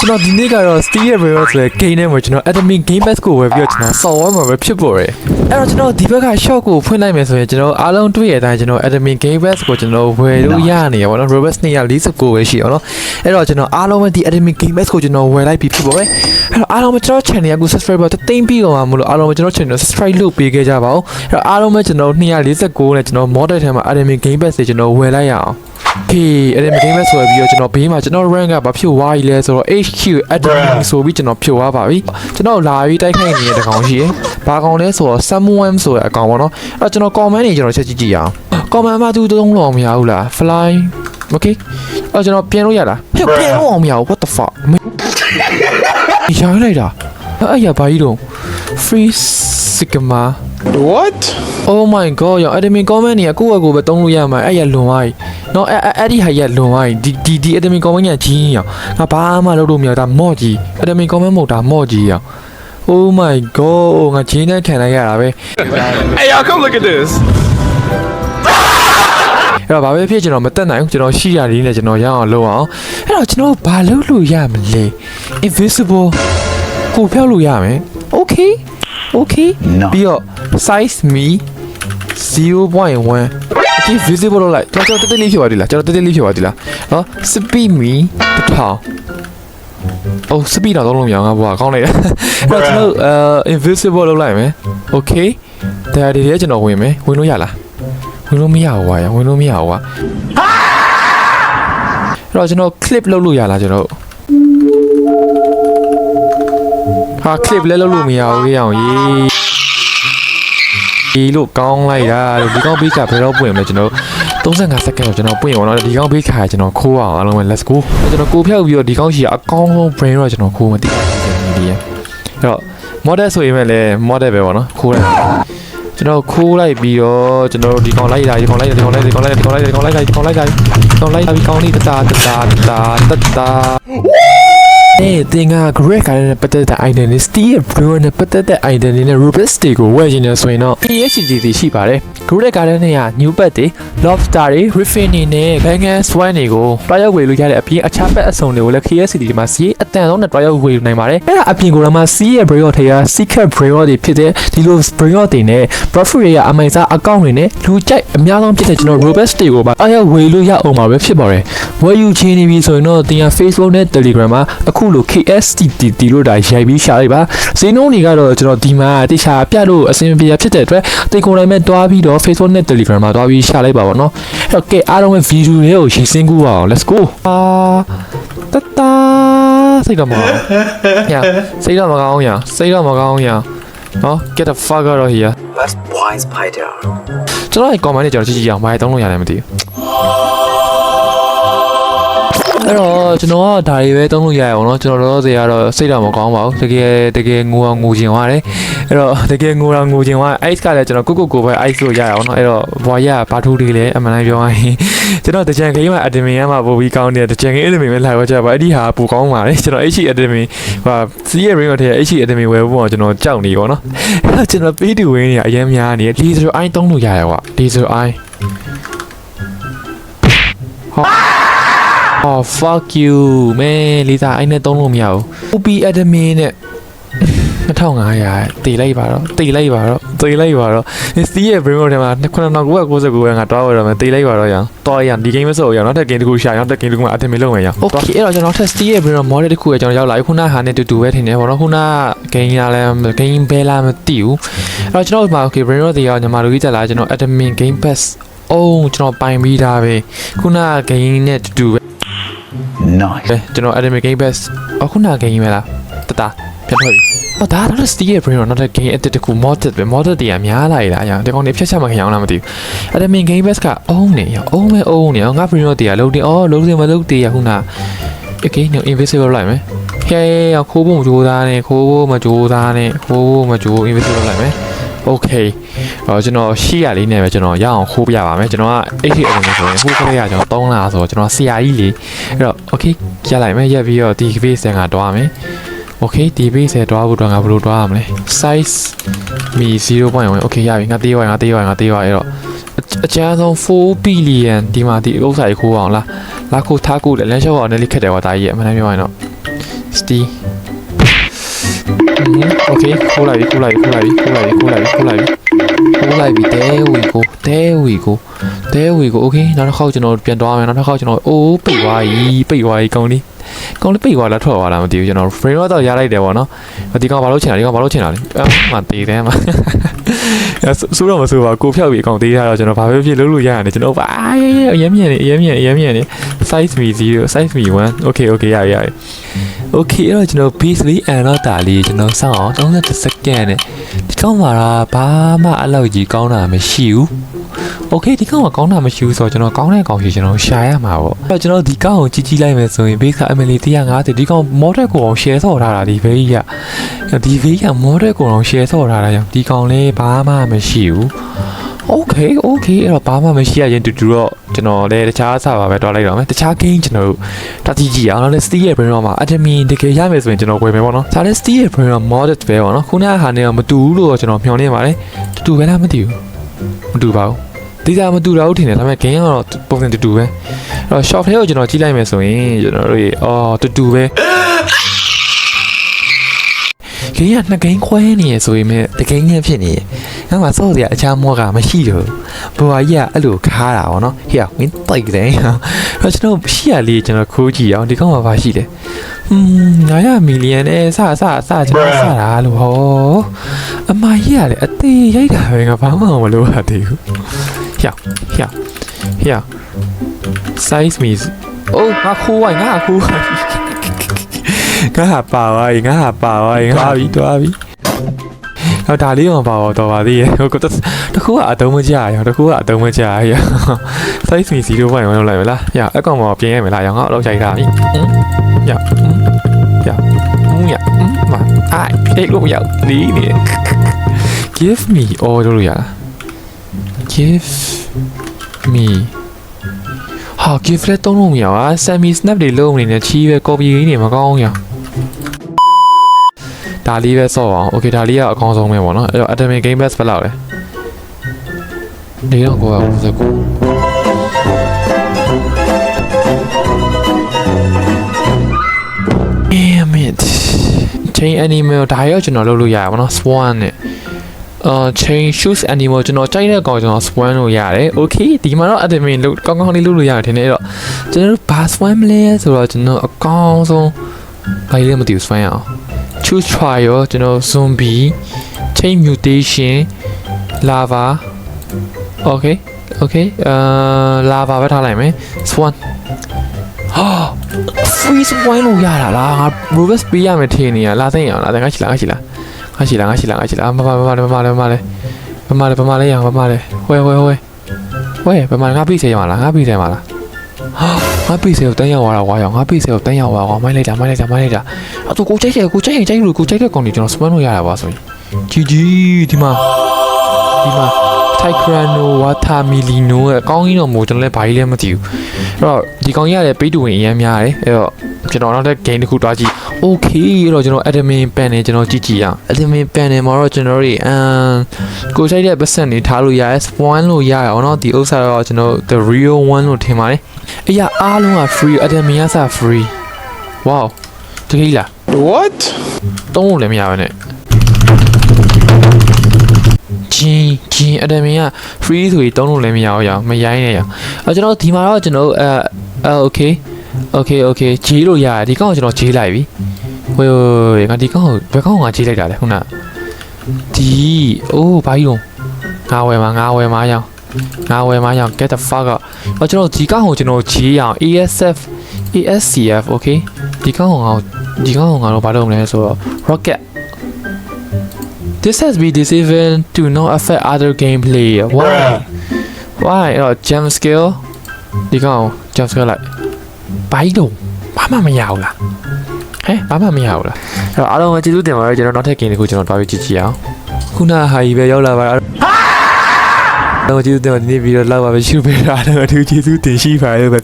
ကျွန်တော်ဒီနေ့ကတော့ Steel Barrel ဆိုတဲ့ game နဲ့မှာကျွန်တော် Admin Game Pass ကိုဝယ်ပြီးတော့ကျွန်တော်ဆော်ဝဲမှာပဲဖြစ်ပေါ်တယ်။အဲ့တော့ကျွန်တော်ဒီဘက်က shop ကိုဖွင့်လိုက်မယ်ဆိုရင်ကျွန်တော်အားလုံးတွေ့ရတဲ့အတိုင်းကျွန်တော် Admin Game Pass ကိုကျွန်တော်ဝယ်လို့ရနေရပါတော့ Robux 249ပဲရှိအောင်နော်။အဲ့တော့ကျွန်တော်အားလုံးပဲဒီ Admin Game Pass ကိုကျွန်တော်ဝယ်လိုက်ပြီးဖြစ်ပေါ်တယ်။အဲ့တော့အားလုံးပဲကျွန်တော် channel ကို subscribe တသိမ်းပြီးတော့မှမလို့အားလုံးပဲကျွန်တော် channel subscribe လုပ်ပေးခဲ့ကြပါဦး။အဲ့တော့အားလုံးပဲကျွန်တော်249နဲ့ကျွန်တော် model ထဲမှာ Admin Game Pass တွေကျွန်တော်ဝယ်လိုက်ရအောင်။ ဖေးအဲ့ဒီမဂိမ်းမဆိုပြီးတော့ကျွန်တော်ဘေးမှာကျွန်တော် rank ကဘာဖြစ်သွားပြီလဲဆိုတော့ HQ admin ဆိုပြီးကျွန်တော်ဖြိုသွားပါပြီကျွန်တော်လာပြီးတိုက်ခိုက်နေတဲ့တကောင်ရှိရယ်ဘာကောင်လဲဆိုတော့ someone ဆိုတဲ့အကောင်ပေါ့နော်အဲ့တော့ကျွန်တော် comment တွေကျွန်တော်ချက်ကြည့်ကြည့်ရအောင် comment မှာသူသုံးလို့မရဘူးလား fly okay အဲ့တော့ကျွန်တော်ပြင်လို့ရလားဟဲ့ပြင်လို့အောင်မရဘူး what the fuck မင်းရိုင်းလိုက်တာအဲ့ရဘာကြီးတော့ free sigma What? Oh my god ရော admin comment เนี่ยကိုယ့်အကိုပဲတုံးလို့ရမှာအဲ့ရလွန်သွားပြီเนาะအဲ့အဲ့ဒီဟာရလွန်သွားပြီဒီဒီဒီ admin comment ညာကြီးရောငါဘာမှလုပ်လို့မရဒါမော့ကြီး admin comment မဟုတ်တာမော့ကြီးရော Oh my god ငါချင်းနဲ့ခံလိုက်ရတာပဲ Hey, y'all, come look at this. အဲ့တော့ဘာပဲဖြစ်ကျွန်တော်မတက်နိုင်ဘူးကျွန်တော်ရှိရလေးနဲ့ကျွန်တော်ရအောင်လုပ်အောင်အဲ့တော့ကျွန်တော်ဘာလုပ်လို့ရမလဲ invisible ကိုဖျောက်လို့ရမယ် okay okay ပြီးတော့ size me 0.1ဒီ visible လောက်လိုက်ကျွန်တော်တက်တက်လေးဖြစ်သွားပြီလားကျွန်တော်တက်တက်လေးဖြစ်သွားပြီလားနော် speed me တစ်ထောင်အိုး speed တော့သုံးလို့မရအောင်ငါဘောကောင်းလိုက်တယ်အဲ့တော့ကျွန်တော်အဲ invisible လောက်လိုက်မယ် okay ဒါဒီထဲကျွန်တော်ဝင်မယ်ဝင်လို့ရလားဝင်လို့မရဘူးကွာဝင်လို့မရဘူးကွာအဲ့တော့ကျွန်တော် clip လုပ်လို့ရလားကျွန်တော် ဟာ clip လည်းလုပ်လို့မရဘူးခေအောင်ရေးဒီလို့ကောင်းလိုက်တာဒီကောင်းဘေးကဘယ်တော့ပွင့်မလဲကျွန်တော်35စက္ကန့်ကိုကျွန်တော်ပွင့်အောင်တော့ဒီကောင်းဘေးခါကျွန်တော်ခိုးအောင်အားလုံးပဲ let's go ကျွန်တော်ကိုဖြောက်ပြီးတော့ဒီကောင်းရှိအကောင်းဆုံး brain တော့ကျွန်တော်ခိုးမသိဘူးဒီရဲ့အဲ့တော့ model ဆိုရင်ပဲလေ model ပဲပေါ့နော်ခိုးလိုက်ကျွန်တော်ခိုးလိုက်ပြီးတော့ကျွန်တော်ဒီကောင်လိုက်လာဒီကောင်လိုက်ဒီကောင်လိုက်ဒီကောင်လိုက်ဒီကောင်လိုက်ဒီကောင်လိုက်ဒီကောင်လိုက်ဒီကောင်လိုက်ဒီကောင်လေးတတာတတာတတာတတာ အေးတင်က great ကလည်းပတ်သက်တဲ့ identity brewer နဲ့ပတ်သက်တဲ့ identity နဲ့ robust တွေကိုဝယ်ရင်လည်းဆိုရင်တော့ PHCD ရှိပါတယ် great ကလည်းနဲ့က new pet တွေ lobster တွေ griffin တွေနဲ့ bangan swan တွေကိုတွားရောက်ဝယ်လို့ရတဲ့အပြင်အခြား pet အစုံတွေကိုလည်း KSCD ဒီမှာစီးအတန်ဆုံးနဲ့တွားရောက်ဝယ်နိုင်ပါတယ်အဲ့ဒါအပြင်ကိုလည်းမှစီးရဲ့ brewer တွေက secret brewer တွေဖြစ်တဲ့ဒီလို brewer တွေနဲ့ profit တွေကအမိုင်စားအကောင့်တွေနဲ့လူကြိုက်အများဆုံးဖြစ်တဲ့ကျွန်တော် robust တွေကိုပါအားရဝယ်လို့ရအောင်ပါပဲဖြစ်ပါတယ်ဝယ်ယူချင်းနေပြီဆိုရင်တော့တင်ရ Facebook နဲ့ Telegram မှာအခုလို KSTT လို့ဒါရိုက်ပြီးရှာလိုက်ပါဈေးနှုန်းတွေကတော့ကျွန်တော်ဒီမှာတခြားပြလို့အဆင်ပြေဖြစ်တဲ့အတွက်တင်ကိုယ်တိုင်မဲ့တွားပြီးတော့ Facebook နဲ့ Telegram မှာတွားပြီးရှာလိုက်ပါပေါ့နော်အဲ့တော့ကဲအားလုံးပဲဗီဒီယိုလေးကိုရှင်းစင်းကူပါအောင် let's go အာတတာစိတ်တော့မကောင်းရစိတ်တော့မကောင်းရစိတ်တော့မကောင်းရနော် get the fuck out of here Let's blind spider. ကျွန်တော်ရဲ့ comment တွေကျွန်တော်ကြည့်ကြည့်အောင်ဘာတွေသုံးလို့ရတယ်မသိဘူး အဲ့တော့ကျွန်တော်ကဒါတွေပဲသုံးလို့ရရအောင်เนาะကျွန်တော်တော့စေကတော့စိတ်တော့မကောင်းပါဘူးတကယ်တကယ်ငိုအောင်ငိုချင်သွားတယ်အဲ့တော့တကယ်ငိုအောင်ငိုချင်သွား ice ကလည်းကျွန်တော်ကိုကိုကိုပဲ ice လို့ရရအောင်เนาะအဲ့တော့ဘွာရဘာထူးတွေလဲအမှန်တမ်းပြောရရင်ကျွန်တော်တကြံခင်းမှာ admin ရမှာပို့ပြီးကောင်းတယ်တကြံခင်း admin ပဲလာတော့ကြပါအဲ့ဒီဟာပိုကောင်းပါလေကျွန်တော် HE admin ဟာစီးရ ring ကိုထည့် HE admin ဝယ်ဖို့ကျွန်တော်ကြောက်နေပေါ့เนาะအဲ့တော့ကျွန်တော် pay to win နေအရင်များနေ laser eye သုံးလို့ရရကွာ laser eye Oh fuck you man လီစာအဲ့နဲ့သုံးလို့မရဘူး OP admin နဲ့2500တေးလိုက်ပါတော့တေးလိုက်ပါတော့တေးလိုက်ပါတော့စီးရဲ့ brain ထဲမှာ9999ပဲငါတွားဝရမယ်တေးလိုက်ပါတော့ရအောင်တွားရအောင်ဒီ game မဆိုရအောင်နောက်တစ် game တစ်ခုရှာအောင်နောက်တစ် game တစ်ခုမှာ admin လုပ်မယ်ရအောင် Okay အဲ့တော့ကျွန်တော်ထက် Steel ရဲ့ brain model တစ်ခုပဲကျွန်တော်ရောက်လာပြီခုနဟာနဲ့တူတူပဲထင်တယ်ပေါ့နော်ခုန game ရလဲ game ဘဲလာမသိဘူးအဲ့တော့ကျွန်တော်ဒီမှာ okay brain တွေရောညီမတို့ကြီးတက်လာကျွန်တော် admin game pass အိုးကျွန်တော်ပိုင်ပြီးသားပဲခုန game နဲ့တူတူပဲ Nice. ပဲကျွန်တော် Academic Game Pass အခုနာ game ပဲလားတတာပြန်ထွက်ပြီဟောဒါတော့ Steam ရဲ့ brain တော့နောက်တဲ့ game အတစ်တခု modded ပဲ modded တွေကများလာရလားအရာဒီကောင်တွေဖြတ်ချက်မခံအောင်လားမသိဘူး Academic Game Pass ကအုံးနေရအုံးမဲအုံးနေငါ brain တော့တရားလုံးတင်အော်လုံးစင်မလုံးတေးရခုန Okay ည invisible လိုက်မယ်ဟဲ့ခိုးဖို့မကြိုးစားနဲ့ခိုးဖို့မကြိုးစားနဲ့ခိုးဖို့မကြိုး invisible လိုက်မယ် Okay အော်ကျွန်တော်ရှေ့ရလေးနဲ့ပဲကျွန်တော်ရအောင်ခိုးပြပါမယ်ကျွန်တော်က80အလုံးဆိုရင်ဟိုကလေးကကျွန်တော်3လဆိုတော့ကျွန်တော်ဆရာကြီးလေအဲ့တော့ Okay ရလိုက်မယ်ရက်ပြီးတော့ဒီ base ကတွားမယ် Okay ဒီ base တွားဖို့တော့ငါဘယ်လိုတွားရမလဲ size me 0.1 Okay ရပြီငါသေးပါငါသေးပါငါသေးပါအဲ့တော့အကျန်းဆုံး4 billion ဒီမှာဒီဥစ္စာကြီးခိုးအောင်လားလာခိုးထားကိုလည်းလမ်းလျှောက်အောင်လည်းလိခက်တယ်ကွာဒါကြီးရဲ့အမှန်တမ်းပြောရရင်တော့ Steve โอเคခိုးလိုက်ပြီခိုးလိုက်ပြီခိုးလိုက်ပြီခိုးလိုက်ပြီခိုးလိုက်ပြီခိုးလိုက်ပြီခိုးလိုက်ပြီတဲဝီကိုတဲဝီကိုတဲဝီကိုโอเคနောက်တစ်ခေါက်ကျွန်တော်ပြန်သွားမယ်နောက်တစ်ခေါက်ကျွန်တော်အိုးပိတ်သွားပြီပိတ်သွားပြီကောင်းလေးကောင်းလေးပိတ်သွားလားထွက်သွားလားမသိဘူးကျွန်တော် frame တော့ရလိုက်တယ်ပေါ့နော်ဒီကောင်ဘာလို့ချင်တာဒီကောင်ဘာလို့ချင်တာလဲအမှတည်တယ်မှာဆိုးတော့မဆိုးပါကိုဖြောက်ပြီးအကောင်သေးထားတော့ကျွန်တော်ဘာပဲဖြစ်လို့လို့ရရတယ်ကျွန်တော်ဘာအရင်မြင်နေအရင်မြင်အရင်မြင်နေ size me 0 size me 1 okay okay ရရရ okay အဲ့တော့ကျွန်တော် base လေး and တော့တာလေးကျွန်တော်စောင့်အောင်30 second နဲ့ဒီကောင်မှာဘာမှအလောက်ကြီးကောင်းတာမရှိဘူး okay ဒီကောင်ကကောင်းတာမရှိဘူးဆိုတော့ကျွန်တော်ကောင်းတဲ့ကောင်ရှိကျွန်တော်ရှာရမှာပေါ့အဲ့တော့ကျွန်တော်ဒီကောင်ကိုကြီးကြီးလိုက်မယ်ဆိုရင် base က MLA 150ဒီကောင် model ကိုအောင် share ဆော့ထားတာဒီ vein ကဒီ vein က model ကိုအောင် share ဆော့ထားတာကြောင့်ဒီကောင်လေးဘာမှမရှိဘူး okay okay အဲ့တော့ဘာမှမရှိရရင်တူတူတော့ကျွန်တော်လည်းတခြားအစားပါပဲတွားလိုက်တော့မယ်တခြား game ကျွန်တော်တို့တတိကြီးအောင်လည်း Steel ရဲ့ brain တော့မှာ admin တကယ်ရမယ်ဆိုရင်ကျွန်တော်ဝယ်မယ်ပေါ့နော်ဒါလည်း Steel ရဲ့ brain တော့ modded ပဲပေါ့နော်ခုနကဟာနေတော့မတူဘူးလို့ကျွန်တော်မျှော်နေပါတယ်တူတူပဲလားမသိဘူးမတူပါဘူးဒီစားမတူတာဟုတ်ထင်တယ်ဒါပေမဲ့ game ကတော့ပုံစံတူတူပဲအဲ့တော့ shop ထဲကိုကျွန်တော်ကြည့်လိုက်မယ်ဆိုရင်ကျွန်တော်တို့ရေအော်တူတူပဲဂိမ်းကနှစ်ဂိမ်းခွဲနေရဆိုရင်မဲ့တဂိမ်းငယ်ဖြစ်နေရ။ ငါမှစော့စရာအချားမောကမရှိတော့ဘူး။ဘွာကြီးကအဲ့လိုခါတာပေါ့နော်။ဟေ့ဝင်းတိုက်တယ်။အဲ့တော့ကျွန်တော်ရှိရလေးကျွန်တော်ခိုးကြည့်အောင်ဒီကောင်မှာဘာရှိလဲ။ဟွန်း900မီလီယံနဲ့စစစကျွန်တော်စတာလို့ဟော။အမကြီးကလည်းအသေးရိုက်တာပဲငါဘာမှမလုပ်ရသေးဘူး။ဟေ့ဟေ့ဟေ့ size me အိုးငါခိုးဝိုင်းငါခိုးဝိုင်းငါဟာပါဝါးငါဟာပါဝါးငါပြီတွားပြီ ဟောဒါလေးတော့ပါတော့ပါသေးရဲ့ဟိုကတခုကအတုံးမကြရအောင်တခုကအတုံးမကြရအောင် size me 0.1လောက်လိုက်မလားရအကောင်မှာပြင်ရမယ်လားရအောင်ငါအလောက်ချိန်ထားပြီရရရမအိုင်ပြေလို့ရလီနေ give me all လို့ရလား give me ဟာ give လက်တုံးလို့မရပါ semi snap တွေလုံးနေနေချီးပဲ copy ကြီးနေမကောင်းရ ဒါလေးပဲဆော့အောင် okay ဒါလေးကအကောင်းဆုံးပဲပေါ့နော်အဲ့တော့ atomic game best ဘယ်လောက်လဲနေတော့ကိုယ်က59 Damn it chain animal ဒါရောကျွန်တော်လုပ်လို့ရပါဘောနော် swan နဲ့အာ chain shoes animal ကျွန်တော်ကြိုက်တဲ့ကောင်ကျွန်တော် swan လို့ရတယ် okay ဒီမှာတော့ admin လို့ကောင်းကောင်းလေးလုပ်လို့ရတယ်ထင်တယ်အဲ့တော့ကျွန်တော်တို့ဘာ swan မလဲဆိုတော့ကျွန်တော်အကောင်းဆုံးဘာလဲမသိဘူး swan ရအောင် choose trial ကျွန်တော် zombie chain mutation lava okay okay အာ lava ပဲထားလိုက်မယ် swan ဟာ freeze wine လို့ရတာလားငါ reverse ပေးရမယ်ထင်နေရလာသိရအောင်လာသိငါချီလာငါချီလာငါချီလာငါချီလာငါချီလာမမမမမမမလဲမမလဲမမလဲရအောင်မမလဲဟွဲဟွဲဟွဲဟွဲမမငါပြီးစေရမှာလားငါပြီးစေမှာလားဟာ ငါပြီးစေကိုတန်းရောက်သွားတာဝါရောငါပြီးစေကိုတန်းရောက်သွားကောင်မိုင်းလိုက်တာမိုင်းလိုက်တာမိုင်းလိုက်တာအတူကိုကြိုက်တယ်ကိုကြိုက်ရင်ကြိုက်လို့ကိုကြိုက်တဲ့ကောင်တွေကျွန်တော် spam လို့ရတာပါဆိုရင်ជីជីဒီမှာဒီမှာ Tycrano Watermelino ရဲ့အကောင်းကြီးတော့မို့ကျွန်တော်လည်းဘာကြီးလဲမသိဘူးအဲ့တော့ဒီကောင်ကြီးကလည်းပေးတူဝင်အရင်များတယ်အဲ့တော့ကျွန်တော်နောက်တဲ့ game တစ်ခုတွားကြည့် okay အဲ့တော့ကျွန်တော် admin panel ကျွန်တော်ကြည့်ကြည့်အောင် admin panel မှာတော့ကျွန်တော်တို့အမ်ကိုဆိုင်တဲ့ပတ်စံနေထားလို့ရတယ် spawn လို့ရရအောင်เนาะဒီဥစ္စာတော့ကျွန်တော် the real one လို့ထင်ပါတယ် အရာအားလုံးက free admin ကစ free wow တကယ်လား What? တုံးလို့လည်းမရပါနဲ့ဂျင်းဂျင်းအဒမင်က free ဆိုပြီးတုံးလို့လည်းမရအောင်ရအောင်မရိုင်းနဲ့ရအောင်အဲကျွန်တော်ဒီမှာတော့ကျွန်တော်အဲအဲ okay okay okay ဂျေးလို့ရတယ်ဒီကောင်ကိုကျွန်တော်ဂျေးလိုက်ပြီဝေးဝေးဝေးငါဒီကောင်ကိုဘယ်ကောင်ကဂျေးလိုက်တာလဲခုနဒီအိုးဘာကြီးတော့ငါဝယ်မှာငါဝယ်မှာရအောင် 啊喂媽又 get the fuck 啊！我轉到自家號轉到似啊 ESF ESCF OK，自家號號自家號號老闆都用嚟做 rocket。This has been designed to not affect other gameplay. Why? Why? 哦，jump skill，自家號 jump skill 嚟，擺度擺埋咪有啦。誒，擺埋咪有啦。阿龍，我接到電話，見到 not taking 你，佢轉到擺去支持啊。佢那係咪有啦？ တော့ကျေးဇူးတင်ပါဒီနေ့ဗီဒီယိုလောက်ပါပဲရှုပေးတာတော့အထူးကျေးဇူးတင်ရှိပါတယ်လို့ပဲ